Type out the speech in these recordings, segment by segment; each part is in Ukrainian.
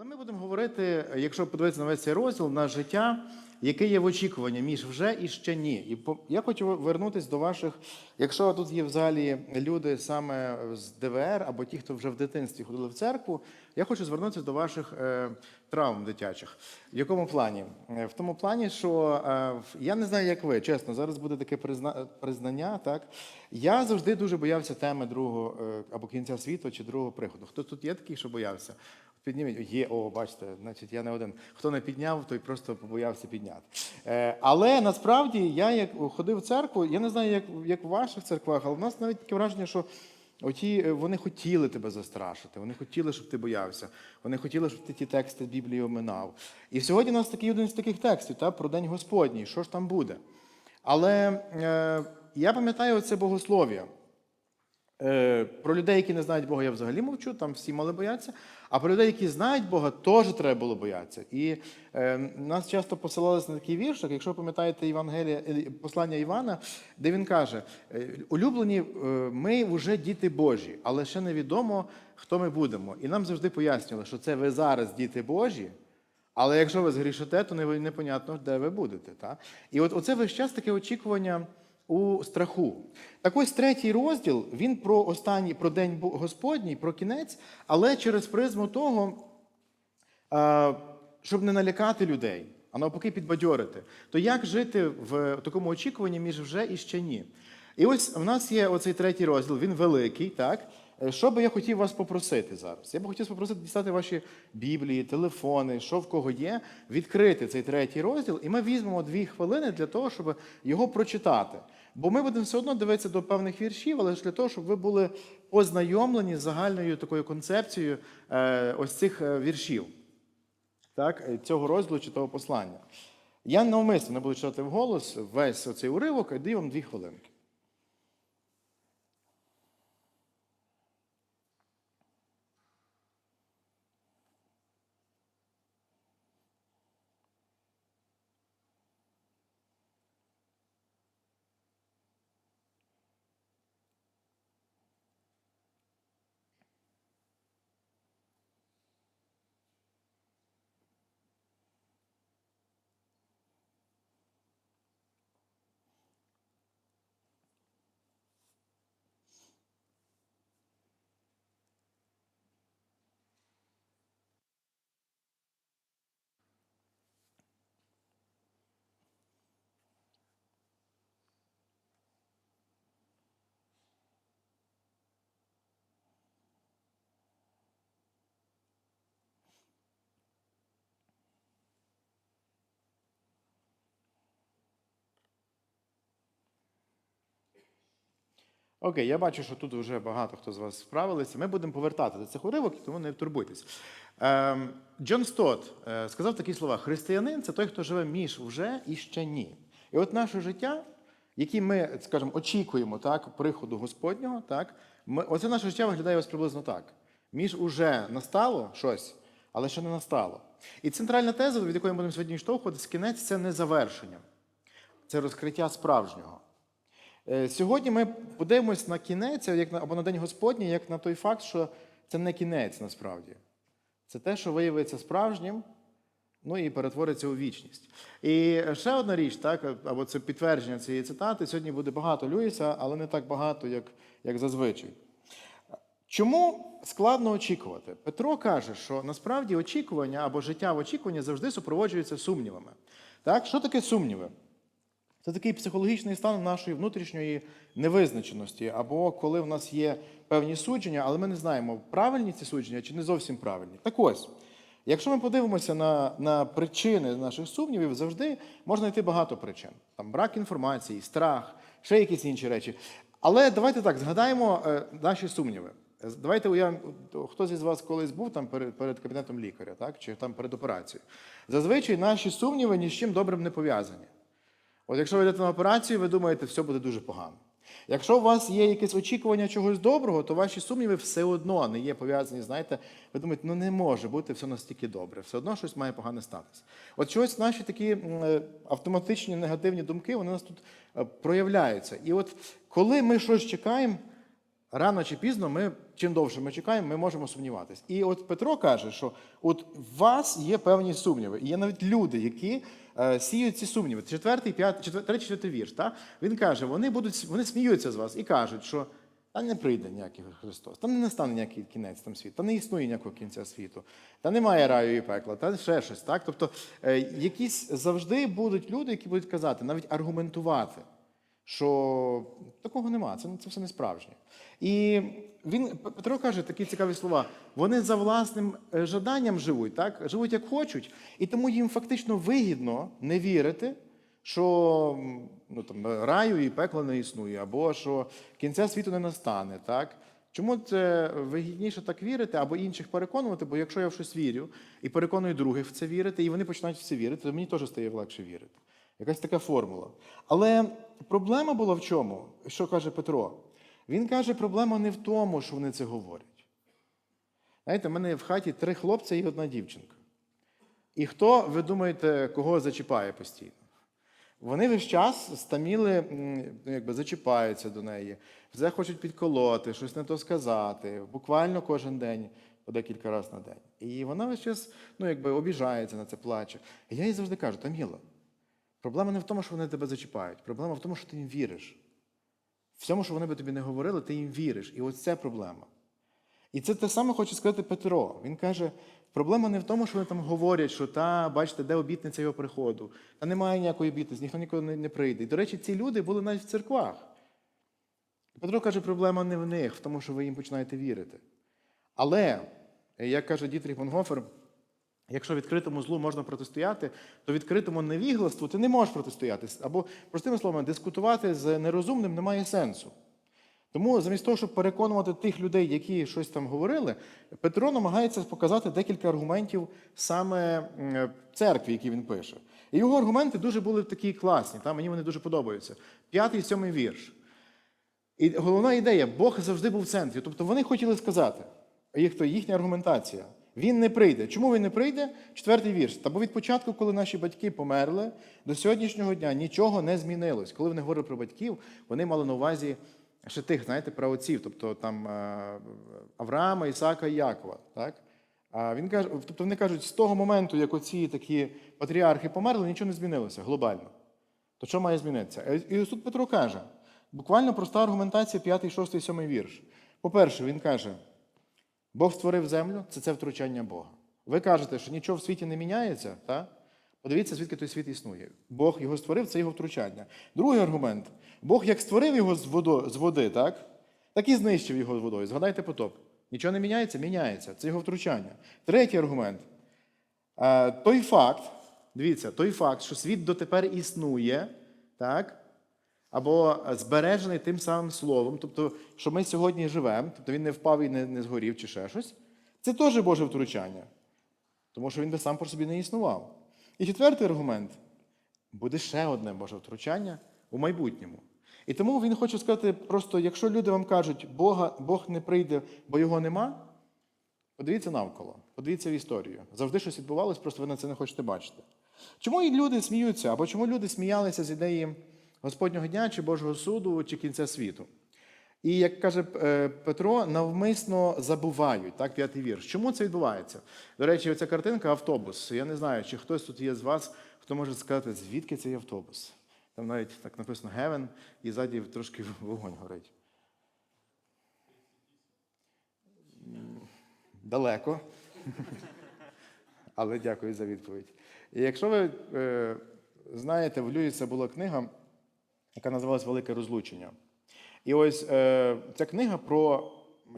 Але ми будемо говорити, якщо подивитися на весь цей розділ, на життя, яке є в очікуванні між вже і ще ні. І я хочу вернутися до ваших, якщо тут є в залі люди саме з ДВР або ті, хто вже в дитинстві ходили в церкву, я хочу звернутися до ваших е, травм дитячих. В якому плані? Е, В тому плані, що е, я не знаю, як ви, чесно, зараз буде таке призна- признання. Так я завжди дуже боявся теми другого або кінця світу чи другого приходу. Хто тут є такий, що боявся? Підніміть, є, о, бачите, значить, я не один. Хто не підняв, той просто побоявся підняти. Е, але насправді я як ходив в церкву, я не знаю, як, як в ваших церквах, але в нас навіть таке враження, що оті, е, вони хотіли тебе застрашити, вони хотіли, щоб ти боявся, вони хотіли, щоб ти ті тексти Біблії оминав. І сьогодні у нас такий один з таких текстів та, про День Господній, що ж там буде. Але е, я пам'ятаю це богослов'я. Е, Про людей, які не знають Бога, я взагалі мовчу, там всі мали боятися. А про людей, які знають Бога, теж треба було боятися. І е, нас часто посилалися на такий віршик, якщо ви пам'ятаєте Євангелія, е, послання Івана, де він каже: е, улюблені, ми вже діти Божі, але ще невідомо, хто ми будемо. І нам завжди пояснювали, що це ви зараз діти Божі. Але якщо ви згрішите, то непонятно, де ви будете. Та? І от оце весь час таке очікування у страху. Так ось третій розділ, він про останній, про День Господній, про кінець, але через призму того, щоб не налякати людей, а навпаки підбадьорити. То як жити в такому очікуванні між вже і ще ні? І ось в нас є оцей третій розділ, він великий, так? Що би я хотів вас попросити зараз? Я би хотів попросити дістати ваші біблії, телефони, що в кого є, відкрити цей третій розділ, і ми візьмемо дві хвилини для того, щоб його прочитати. Бо ми будемо все одно дивитися до певних віршів, але ж для того, щоб ви були ознайомлені з загальною такою концепцією е, ось цих е, віршів так, е, цього розділу чи того послання. Я навмисно не буду читати вголос весь оцей уривок, а даю дві хвилинки. Окей, я бачу, що тут вже багато хто з вас справилися. Ми будемо повертати до цих уривок, тому не турбуйтесь. Ем, Джон Стот е, сказав такі слова: християнин це той, хто живе між вже і ще ні. І от наше життя, яке ми, скажімо, очікуємо так, приходу Господнього, так, ми, оце наше життя виглядає ось приблизно так. Між уже настало щось, але ще не настало. І центральна теза, від якої ми будемо сьогодні штовхуватися, кінець це не завершення, це розкриття справжнього. Е, Сьогодні ми подивимось на кінець, або на День Господній, як на той факт, що це не кінець насправді. Це те, що виявиться справжнім, ну і перетвориться у вічність. І ще одна річ, так, або це підтвердження цієї цитати. Сьогодні буде багато Люїса, але не так багато, як, як зазвичай. Чому складно очікувати? Петро каже, що насправді очікування або життя в очікуванні завжди супроводжується сумнівами. Так? Що таке сумніви? Це такий психологічний стан нашої внутрішньої невизначеності, або коли в нас є певні судження, але ми не знаємо, правильні ці судження чи не зовсім правильні. Так ось, якщо ми подивимося на, на причини наших сумнівів, завжди можна знайти багато причин. Там брак інформації, страх, ще якісь інші речі. Але давайте так, згадаємо е, наші сумніви. Давайте уявимо, хтось із вас колись був там перед, перед кабінетом лікаря, так? чи там перед операцією. Зазвичай наші сумніви ні з чим добрим не пов'язані. От якщо ви йдете на операцію, ви думаєте, все буде дуже погано. Якщо у вас є якесь очікування чогось доброго, то ваші сумніви все одно не є пов'язані. Знаєте, ви думаєте, ну не може бути все настільки добре, все одно щось має погане статися. От чогось наші такі е, автоматичні негативні думки, вони у нас тут е, проявляються. І от коли ми щось чекаємо, рано чи пізно ми, чим довше ми чекаємо, ми можемо сумніватись. І от Петро каже, що от в вас є певні сумніви. І є навіть люди, які е, сіють ці сумніви. Четвертий, п'ятий, четвер- третій, четвертий вірш. Та? Він каже, вони, будуть, вони сміються з вас і кажуть, що та не прийде ніякий Христос, та не настане ніякий кінець там світу, та не існує ніякого кінця світу, та немає раю і пекла, та ще щось. Так? Тобто е, якісь завжди будуть люди, які будуть казати, навіть аргументувати, що такого нема, це, це все не справжнє. І він, Петро каже такі цікаві слова: вони за власним е, жаданням живуть, так? живуть як хочуть, і тому їм фактично вигідно не вірити, що ну, там, раю і пекла не існує, або що кінця світу не настане. Так? Чому це вигідніше так вірити або інших переконувати? Бо якщо я в щось вірю і переконую других в це вірити, і вони починають в це вірити, то мені теж стає легше вірити. Якась така формула. Але проблема була в чому? Що каже Петро? Він каже, проблема не в тому, що вони це говорять. Знаєте, в мене в хаті три хлопця і одна дівчинка. І хто, ви думаєте, кого зачіпає постійно? Вони весь час стаміли, ну, якби зачіпаються до неї, все хочуть підколоти, щось не то сказати, буквально кожен день, по декілька разів на день. І вона весь час ну, якби, обіжається на це, плаче. І я їй завжди кажу: Таміла, проблема не в тому, що вони тебе зачіпають, проблема в тому, що ти їм віриш. В цьому, що вони би тобі не говорили, ти їм віриш. І ось це проблема. І це те саме хоче сказати Петро. Він каже: проблема не в тому, що вони там говорять, що та, бачите, де обітниця його приходу, та немає ніякої обітниці, ніхто ніколи не, прийде. І, до речі, ці люди були навіть в церквах. Петро каже, проблема не в них, в тому, що ви їм починаєте вірити. Але, як каже Дітріх Бонгофер, якщо відкритому злу можна протистояти, то відкритому невігластву ти не можеш протистояти. Або, простими словами, дискутувати з нерозумним немає сенсу. Тому замість того, щоб переконувати тих людей, які щось там говорили, Петро намагається показати декілька аргументів саме церкві, які він пише. І його аргументи дуже були такі класні, та, мені вони дуже подобаються. П'ятий, сьомий вірш. І головна ідея, Бог завжди був в центрі. Тобто вони хотіли сказати, їх, то їхня аргументація. Він не прийде. Чому він не прийде? Четвертий вірш. Та бо від початку, коли наші батьки померли, до сьогоднішнього дня нічого не змінилось. Коли вони говорили про батьків, вони мали на увазі ще тих, знаєте, праотців, тобто там е, Авраама, Ісака і Якова. Так? А він каже, тобто вони кажуть, з того моменту, як оці такі патріархи померли, нічого не змінилося глобально. То що має змінитися? І ось тут Петро каже, буквально проста аргументація 5, 6, 7 вірш. По-перше, він каже, Бог створив землю, це це втручання Бога. Ви кажете, що нічого в світі не міняється, так? Подивіться, звідки той світ існує. Бог його створив, це його втручання. Другий аргумент: Бог як створив його з, водо, з води, так? так і знищив його з водою. Згадайте потоп. Нічого не міняється? Міняється. Це його втручання. Третій аргумент. Е, той факт, дивіться, той факт, що світ дотепер існує, так? Або збережений тим самим словом, тобто, що ми сьогодні живемо, тобто він не впав і не, не згорів чи ще щось, це теж Боже втручання. Тому що він би сам по собі не існував. І четвертий аргумент буде ще одне Боже втручання у майбутньому. І тому він хоче сказати просто: якщо люди вам кажуть, Бога, Бог не прийде, бо його нема, подивіться навколо, подивіться в історію. Завжди щось відбувалось, просто ви на це не хочете бачити. Чому і люди сміються, або чому люди сміялися з ідеї Господнього дня, чи Божого суду, чи кінця світу? І як каже е, Петро, навмисно забувають, так, п'ятий вірш. Чому це відбувається? До речі, оця картинка автобус. Я не знаю, чи хтось тут є з вас, хто може сказати, звідки цей автобус. Там навіть так написано Heaven, і ззаді трошки вогонь горить. Далеко. Але дякую за відповідь. І якщо ви е, знаєте, в Люїса була книга, яка називалась Велике розлучення. І ось е, ця книга про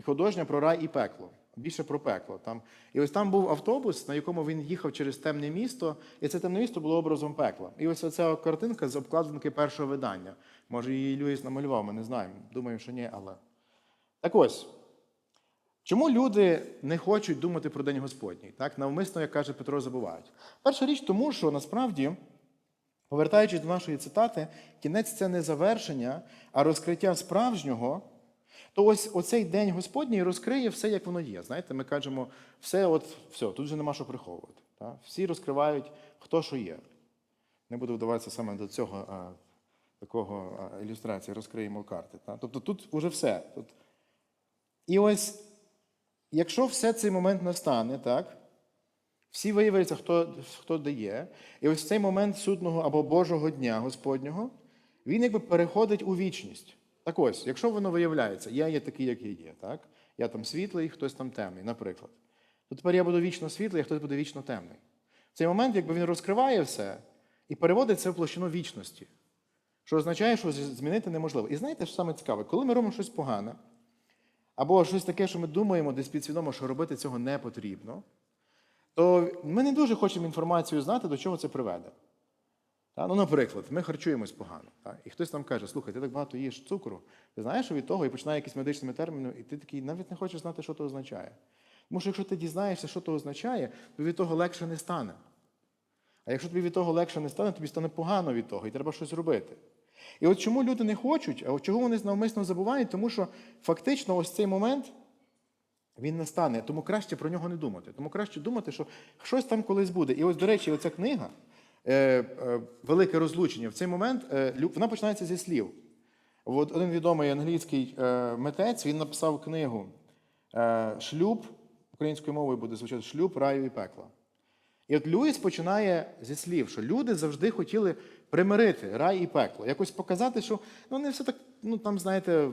художня про рай і пекло. Більше про пекло. Там. І ось там був автобус, на якому він їхав через темне місто, і це темне місто було образом пекла. І ось оця картинка з обкладинки першого видання. Може, її Льюіс намалював, ми не знаємо. Думаю, що ні, але. Так ось. Чому люди не хочуть думати про День Господній? Так, навмисно, як каже Петро, забувають. Перша річ, тому що насправді, повертаючись до нашої цитати, кінець це не завершення, а розкриття справжнього. То ось оцей день Господній розкриє все, як воно є. Знаєте, ми кажемо, все, от, все, тут вже нема що приховувати. Так? Всі розкривають, хто що є. Не буду вдаватися саме до цього а, такого а, ілюстрації, розкриємо карти. Так? Тобто тут вже все. Тут І ось, якщо все цей момент настане, так, всі виявляться, хто, хто дає, і ось в цей момент судного або Божого дня Господнього, він якби переходить у вічність. Так ось, якщо воно виявляється, я є такий, як я є, так? я там світлий, хтось там темний, наприклад. То тепер я буду вічно світлий, а хтось буде вічно темний. В цей момент, якби він розкриває все і переводить це в площину вічності, що означає, що змінити неможливо. І знаєте, що саме цікаве, коли ми робимо щось погане, або щось таке, що ми думаємо десь підсвідомо, що робити цього не потрібно, то ми не дуже хочемо інформацію знати, до чого це приведе. Ну, наприклад, ми харчуємось погано. І хтось там каже, слухай, ти так багато їш цукру, ти знаєш, що від того і починає якісь медичними термінами, і ти такий навіть не хочеш знати, що це означає. Тому що якщо ти дізнаєшся, що це означає, то від того легше не стане. А якщо тобі від того легше не стане, тобі стане погано від того, і треба щось робити. І от чому люди не хочуть, а от чого вони навмисно забувають, тому що фактично ось цей момент він не стане, тому краще про нього не думати. Тому краще думати, що щось там колись буде. І ось, до речі, оця книга е, е, Велике розлучення. В цей момент е, вона починається зі слів. От один відомий англійський митець він написав книгу Шлюб, українською мовою буде звучати шлюб, раю і пекла. І от Льюіс починає зі слів, що люди завжди хотіли примирити рай і пекло, якось показати, що ну не все так, ну там, знаєте,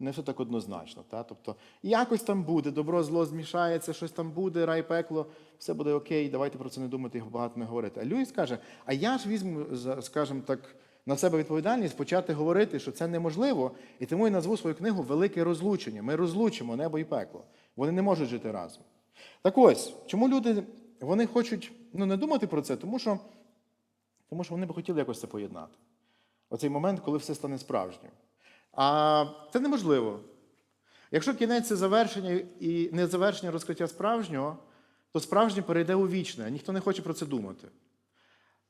не все так однозначно. Та? Тобто якось там буде, добро, зло змішається, щось там буде, рай, пекло, все буде окей, давайте про це не думати і багато не говорити. А Льюіс каже: а я ж візьму, скажімо так, на себе відповідальність почати говорити, що це неможливо, і тому я назву свою книгу Велике розлучення. Ми розлучимо небо і пекло. Вони не можуть жити разом. Так ось, чому люди вони хочуть ну, не думати про це, тому що, тому що вони б хотіли якось це поєднати. Оцей момент, коли все стане справжнім. А це неможливо. Якщо кінець це завершення і не завершення розкриття справжнього, то справжнє перейде у вічне, ніхто не хоче про це думати.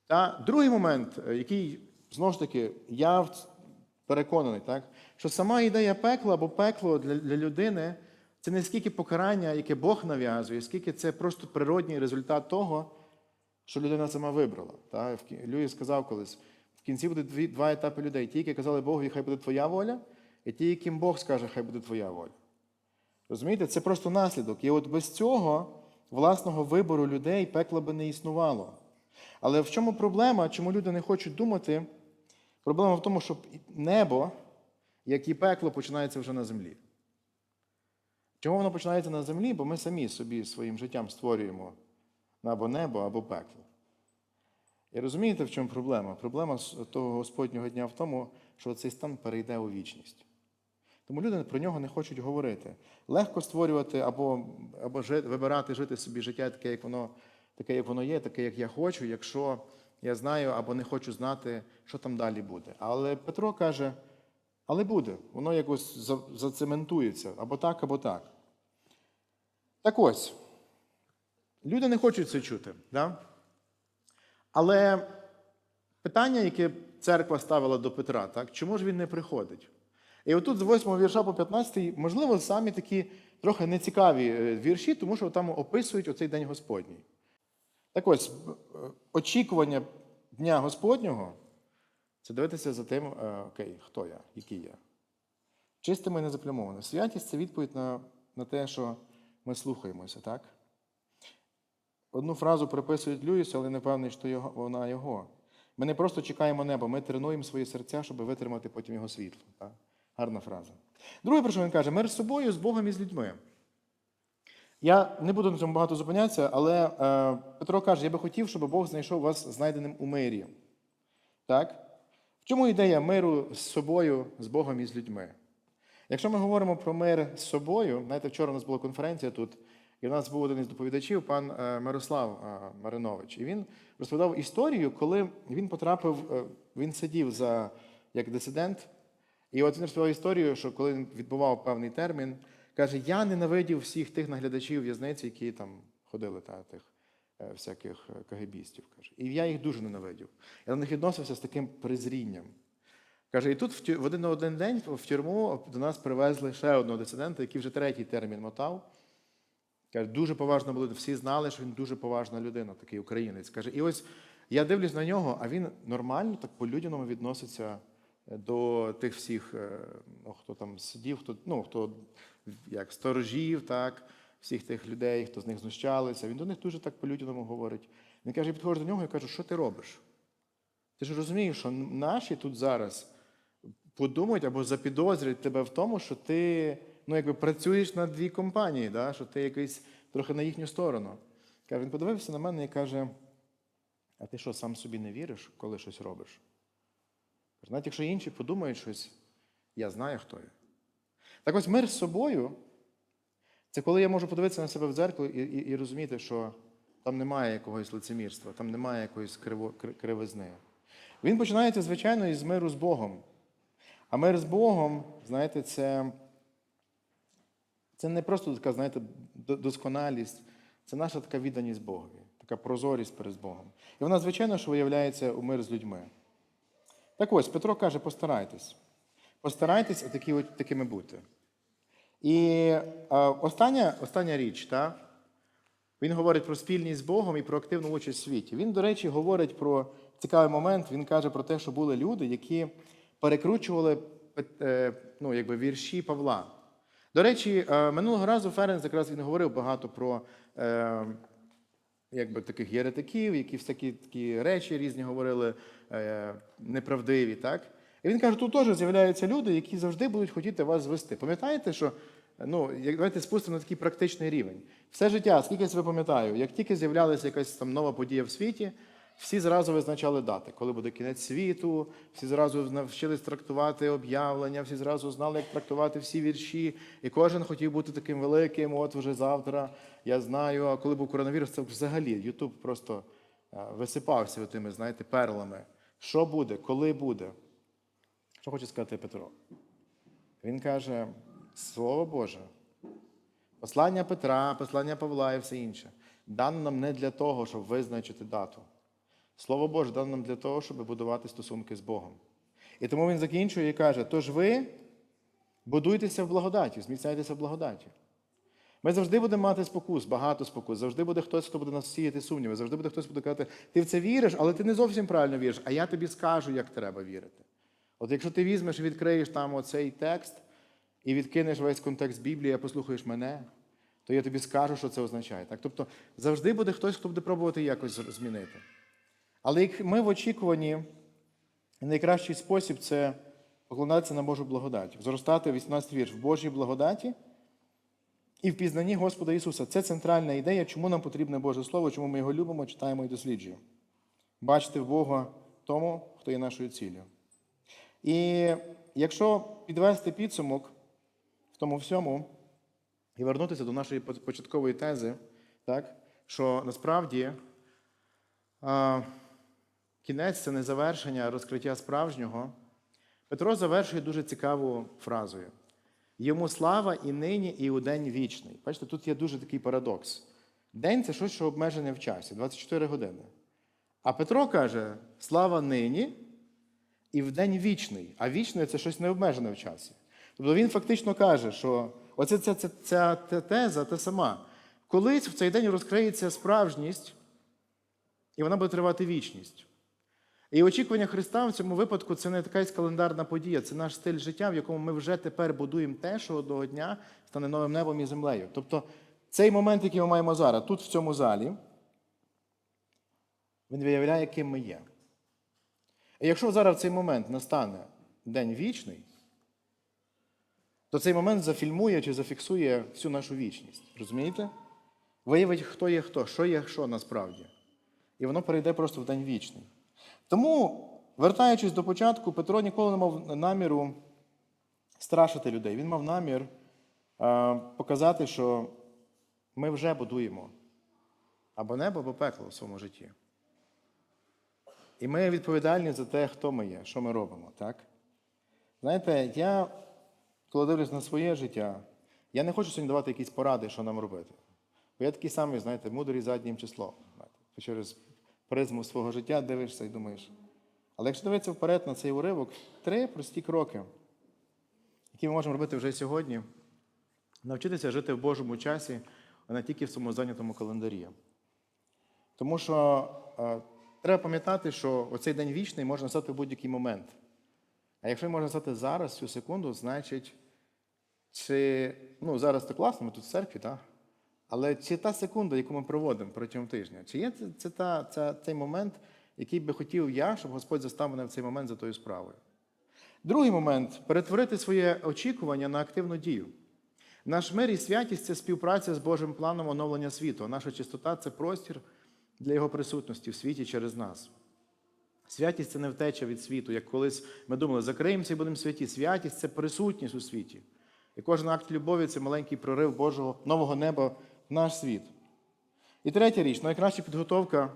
Та другий момент, е, який, знову ж таки, я переконаний, так, що сама ідея пекла або пекло для, для людини це не скільки покарання, яке Бог нав'язує, скільки це просто природній результат того, що людина сама вибрала. Та? В Льюіс сказав колись: кінці буде дві, два етапи людей: ті, які казали Богу, хай буде твоя воля, і ті, яким Бог скаже, хай буде твоя воля. Розумієте, це просто наслідок. І от без цього власного вибору людей пекла би не існувало. Але в чому проблема? Чому люди не хочуть думати? Проблема в тому, що небо, як і пекло, починається вже на землі. Чому воно починається на землі? Бо ми самі собі своїм життям створюємо або небо, або пекло. І розумієте, в чому проблема? Проблема того Господнього дня в тому, що цей стан перейде у вічність. Тому люди про нього не хочуть говорити. Легко створювати або, або жи- вибирати жити собі життя таке, як воно, таке, як воно є, таке, як я хочу, якщо я знаю або не хочу знати, що там далі буде. Але Петро каже, але буде, воно якось зацементується або так, або так. Так ось, люди не хочуть це чути. Да? Але питання, яке церква ставила до Петра, так, чому ж він не приходить? І отут з 8 вірша по 15, можливо, самі такі трохи нецікаві е, вірші, тому що там описують оцей день Господній. Так ось, е, очікування Дня Господнього це дивитися за тим, е, окей, хто я, який я. Чистими і незаплямованим. Святість це відповідь на, на те, що ми слухаємося, так? Одну фразу приписують Люїсу, але не певний, що його, вона його. Ми не просто чекаємо неба, ми тренуємо свої серця, щоб витримати потім його світло. Так? Гарна фраза. Друге, про що він каже, мир з собою, з Богом і з людьми. Я не буду на цьому багато зупинятися, але е, Петро каже, я би хотів, щоб Бог знайшов вас знайденим у мирі. Так? В чому ідея миру з собою, з Богом і з людьми? Якщо ми говоримо про мир з собою, знаєте, вчора у нас була конференція тут, і в нас був один із доповідачів, пан е, Мирослав е, Маринович. І він розповідав історію, коли він потрапив, е, він сидів за як дисидент. І от він розповідав історію, що коли він відбував певний термін, каже: я ненавидів всіх тих наглядачів в'язниці, які там ходили та тих всяких кагебістів. Каже. І я їх дуже ненавидів. Я до них відносився з таким презрінням. Каже, і тут в один на один день в тюрму до нас привезли ще одного дисидента, який вже третій термін мотав. Каже, дуже поважно було, всі знали, що він дуже поважна людина, такий українець. Каже, і ось я дивлюсь на нього, а він нормально, так по-людяному відноситься до тих всіх, е, ну, хто там сидів, хто, ну, хто як сторожів, так, всіх тих людей, хто з них знущалися. Він до них дуже так по-людяному говорить. Він каже, я підходжу до нього і кажу, що ти робиш? Ти ж розумієш, що наші тут зараз подумають або запідозрюють тебе в тому, що ти ну, якби працюєш на дві компанії, да? що ти якийсь трохи на їхню сторону. Каже, він подивився на мене і каже: а ти що, сам собі не віриш, коли щось робиш? Каже, навіть якщо інші подумають щось, я знаю, хто я. Так ось мир з собою це коли я можу подивитися на себе в дзеркало і, і, і розуміти, що там немає якогось лицемірства, там немає якоїсь криво, кривизни. Він починається, звичайно, із миру з Богом. А мир з Богом, знаєте, це, це не просто така, знаєте, досконалість, це наша така відданість Богові, така прозорість перед Богом. І вона, звичайно, що виявляється у мир з людьми. Так ось, Петро каже: постарайтесь. Постарайтесь такі, от- такими бути. І е, остання, остання річ, та, він говорить про спільність з Богом і про активну участь в світі. Він, до речі, говорить про цікавий момент. Він каже про те, що були люди, які перекручували е, ну, якби, вірші Павла. До речі, е, минулого разу Ференц якраз він говорив багато про е, якби, таких єретиків, які всякі такі речі різні говорили е, неправдиві. Так? І він каже, тут теж з'являються люди, які завжди будуть хотіти вас звести. Пам'ятаєте, що ну, як давайте спустимо на такий практичний рівень. Все життя, скільки я себе пам'ятаю, як тільки з'являлася якась там нова подія в світі, всі зразу визначали дати, коли буде кінець світу, всі зразу навчились трактувати об'явлення, всі зразу знали, як трактувати всі вірші, і кожен хотів бути таким великим. От вже завтра я знаю. А коли був коронавірус, це взагалі Ютуб просто е, висипався тими, знаєте, перлами. Що буде, коли буде? Що хоче сказати Петро? Він каже: Слово Боже, послання Петра, послання Павла і все інше дано нам не для того, щоб визначити дату. Слово Боже дано нам для того, щоб будувати стосунки з Богом. І тому він закінчує і каже: тож ви будуйтеся в благодаті, зміцняйтеся в благодаті. Ми завжди будемо мати спокус, багато спокус. Завжди буде хтось, хто буде нас сіяти сумніви. Завжди буде хтось, хто буде казати, ти в це віриш, але ти не зовсім правильно віриш, а я тобі скажу, як треба вірити. От якщо ти візьмеш і відкриєш там оцей текст і відкинеш весь контекст Біблії, а послухаєш мене, то я тобі скажу, що це означає. Так? Тобто завжди буде хтось, хто буде пробувати якось змінити. Але ми в очікуванні, найкращий спосіб це покладатися на Божу благодать, зростати 18 вірш в Божій благодаті і в пізнанні Господа Ісуса. Це центральна ідея, чому нам потрібне Боже Слово, чому ми його любимо, читаємо і досліджуємо. Бачити Бога тому, хто є нашою ціллю. І якщо підвести підсумок в тому всьому і вернутися до нашої початкової тези, так, що насправді кінець це не завершення а розкриття справжнього, Петро завершує дуже цікаву фразою. Йому слава і нині, і у день вічний. Бачите, тут є дуже такий парадокс. День це щось, що обмежене в часі, 24 години. А Петро каже: слава нині і в день вічний. А вічне це щось необмежене в часі. Тобто він фактично каже, що оця ця, ця, ця, ця теза та сама. Колись в цей день розкриється справжність, і вона буде тривати вічність. І очікування Христа в цьому випадку це не якась календарна подія, це наш стиль життя, в якому ми вже тепер будуємо те, що одного дня стане новим небом і землею. Тобто цей момент, який ми маємо зараз, тут, в цьому залі, він виявляє, ким ми є. І якщо зараз в цей момент настане день вічний, то цей момент зафільмує чи зафіксує всю нашу вічність. Розумієте? Виявить, хто є хто, що є що насправді. І воно перейде просто в день вічний. Тому, вертаючись до початку, Петро ніколи не мав наміру страшити людей. Він мав намір е, показати, що ми вже будуємо або небо, або пекло в своєму житті. І ми відповідальні за те, хто ми є, що ми робимо. так? Знаєте, я, коли дивлюсь на своє життя, я не хочу сьогодні давати якісь поради, що нам робити. Бо я такий самий, знаєте, мудрий заднім числом. Через призму свого життя дивишся і думаєш. Але якщо дивитися вперед на цей уривок, три прості кроки, які ми можемо робити вже сьогодні, навчитися жити в Божому часі, а не тільки в цьому зайнятому календарі. Тому що е, треба пам'ятати, що оцей день вічний може настати в будь-який момент. А якщо він може стати зараз, цю секунду, значить, чи ну, зараз це класно, ми тут в церкві, так? Але чи та секунда, яку ми проводимо протягом тижня, чи є це, це, та, це цей момент, який би хотів я, щоб Господь застав мене в цей момент за тою справою? Другий момент перетворити своє очікування на активну дію. Наш мир і святість це співпраця з Божим планом оновлення світу. а Наша чистота це простір для Його присутності в світі через нас. Святість це не втеча від світу, як колись ми думали, закриємося і будемо святі. Святість це присутність у світі. І кожен акт любові це маленький прорив Божого нового неба наш світ. І третя річ, найкраща підготовка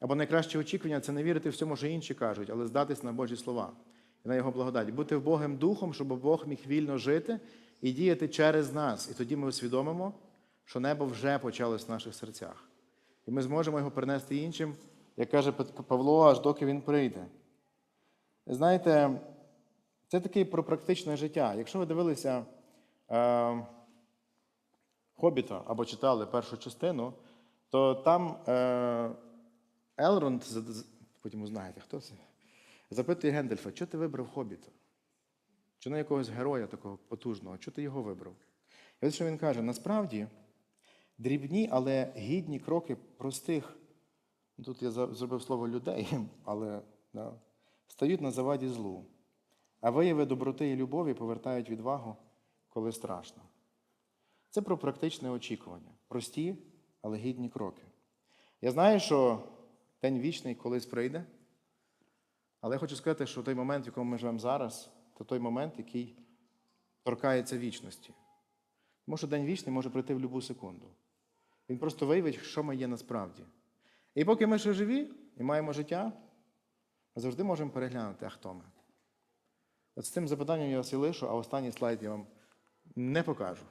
або найкраще очікування це не вірити всьому, що інші кажуть, але здатись на Божі слова і на Його благодать. Бути в Богом духом, щоб Бог міг вільно жити і діяти через нас. І тоді ми усвідомимо, що небо вже почалось в наших серцях. І ми зможемо його перенести іншим, як каже Павло, аж доки він прийде. Знаєте, це таке про практичне життя. Якщо ви дивилися е, Хобіта або читали першу частину, то там е, Елронд, потім узнаєте, хто це, запитує Гендельфа, чого ти вибрав Хобіта? Чи не якогось героя такого потужного? Чого ти його вибрав? І ось що він каже: насправді дрібні, але гідні кроки простих, тут я зробив слово людей, але да, стають на заваді злу. А вияви доброти і любові повертають відвагу, коли страшно. Це про практичне очікування. Прості, але гідні кроки. Я знаю, що день вічний колись прийде, але я хочу сказати, що той момент, в якому ми живемо зараз, це той момент, який торкається вічності. Тому що день вічний може прийти в будь-яку секунду. Він просто виявить, що ми є насправді. І поки ми ще живі і маємо життя, ми завжди можемо переглянути, а хто ми. От з цим запитанням я вас і лишу, а останній слайд я вам не покажу.